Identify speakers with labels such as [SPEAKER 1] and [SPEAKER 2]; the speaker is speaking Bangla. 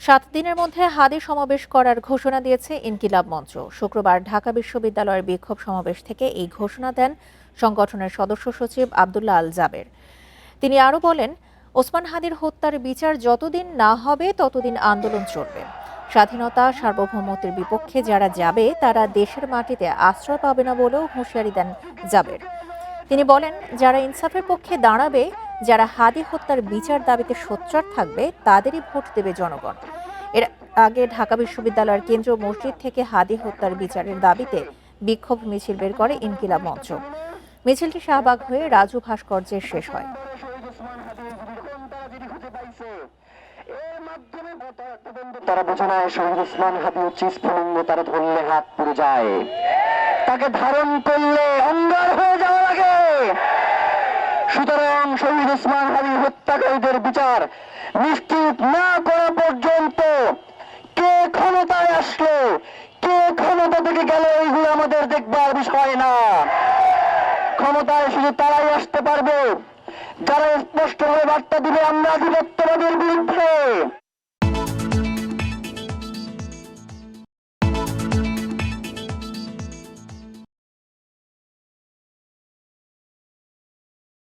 [SPEAKER 1] সাত দিনের মধ্যে হাদি সমাবেশ করার ঘোষণা দিয়েছে ইনকিলাব মঞ্চ। শুক্রবার ঢাকা বিশ্ববিদ্যালয়ের বিক্ষোভ সমাবেশ থেকে এই ঘোষণা দেন সংগঠনের সদস্য সচিব আবদুল্লাহ আল জাবের। তিনি আরও বলেন, ওসমান হাদির হত্যার বিচার যতদিন না হবে, ততদিন আন্দোলন চলবে। স্বাধীনতা, সার্বভৌমত্বের বিপক্ষে যারা যাবে, তারা দেশের মাটিতে আশ্রয় পাবে না বলেও হুঁশিয়ারি দেন জাবের। তিনি বলেন, যারা ইনসাফের পক্ষে দাঁড়াবে যারা হাদি হত্যার বিচার দাবিতে সোচ্চার থাকবে, তাদেরই ভোট দেবে জনগণ। এর আগে ঢাকা বিশ্ববিদ্যালয়ের কেন্দ্রীয় মসজিদ থেকে হাদি হত্যার বিচারের দাবিতে বিক্ষোভ মিছিল বের করে ইনকিলাব মঞ্চ। মিছিলটি শাহবাগ হয়ে রাজু ভাস্কর্যে শেষ হয়।
[SPEAKER 2] তারা বোঝে না শহীদ উসমান হাদি হচ্ছে স্ফুলিঙ্গ তারা ধরলে হাত পুড়ে যায়। তাকে ধারণ করলে অঙ্গার হয়ে সুতরাং শহীদ উসমান হাদি হত্যাকারীদের বিচার নিশ্চিত না করা পর্যন্ত কে ক্ষমতায় আসলো, কে ক্ষমতা থেকে গেল এইগুলো আমাদের দেখবার বিষয় না। ক্ষমতায় শুধু তারাই আসতে পারবে, যারা স্পষ্ট হয়ে বার্তা দিবে আমরা আধিপত্যবাদের বিরুদ্ধে।